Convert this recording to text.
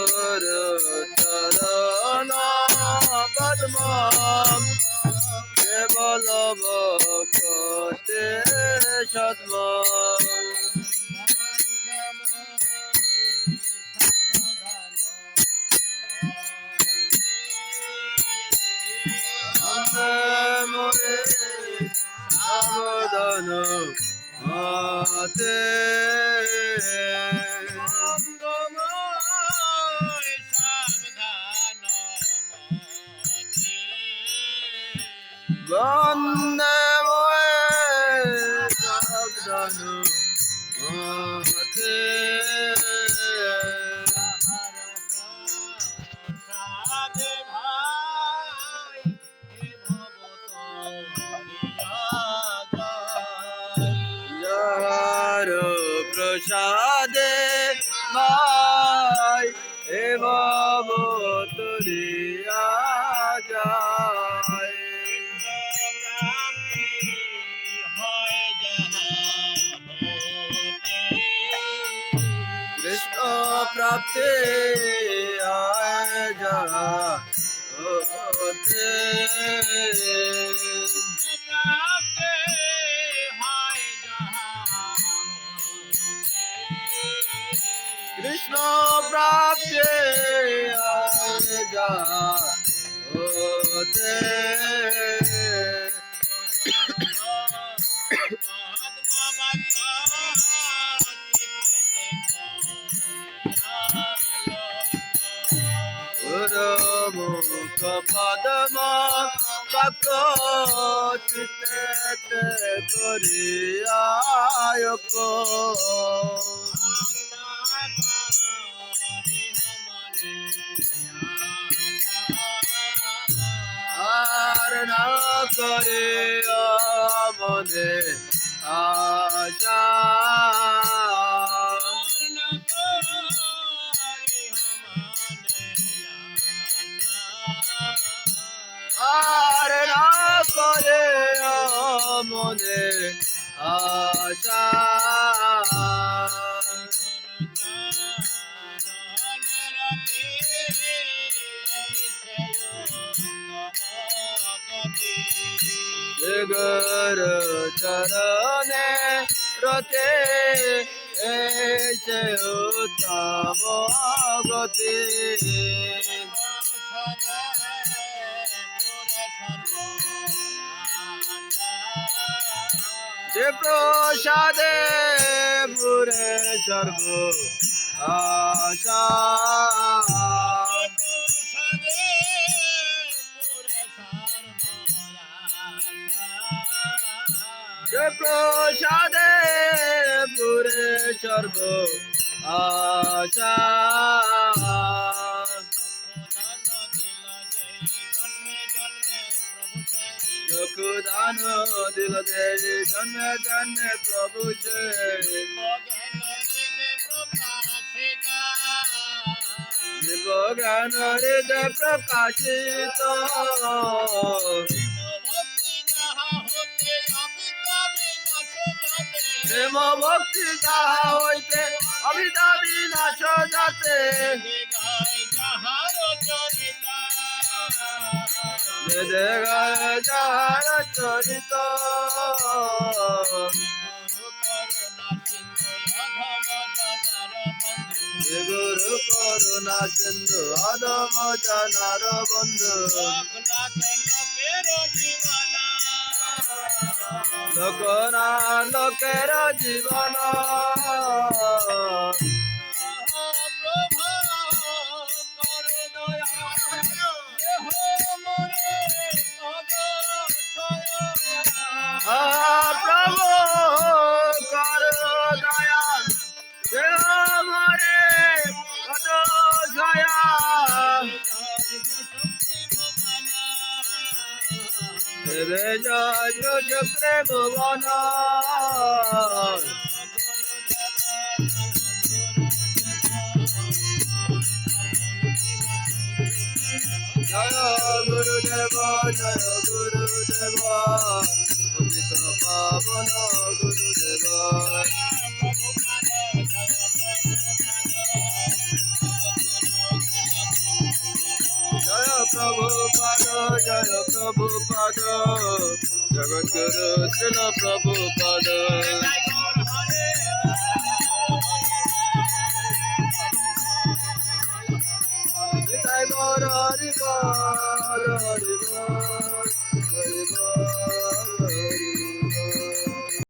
গুরু চরণ পদ্ম কেবল ভক্তে সদ্ম মোরে সাবধান হাতে প্রসাদে ভাই এ ভব তুলিয়া যায়। কৃষ্ণ প্রাপ্তে আয় যা হতে কৃষ্ণ প্রাপ্তে হতে। মুখ পদম বাক চিতে করিয়ায়ক করে মনে আশা। আর না করে মনে আশা। গর চরণে রতে এসে উত্তম গতি যে প্রসাদে পুরে সর্ব আশা। প্রসাদে পুরে সর্ব আশা। চক্ষুদান দিল দে জন্মে জন্মে প্রভু জীব জ্ঞান হৃদয় প্রকাশিত। প্রেম ভক্তি যাহা হইতে অবিদা বিনাশ যাতে যাহার চরিত। গুরু করুণা সিন্ধু, অধম জানার বন্ধু। লোকনা লোকের জীবন দেবে জয় গুরুদেব জয় গুরুদেব পতিত পাবন। জয় প্রভুপাদ। জগৎগুরু শ্রীল প্রভুপাদ।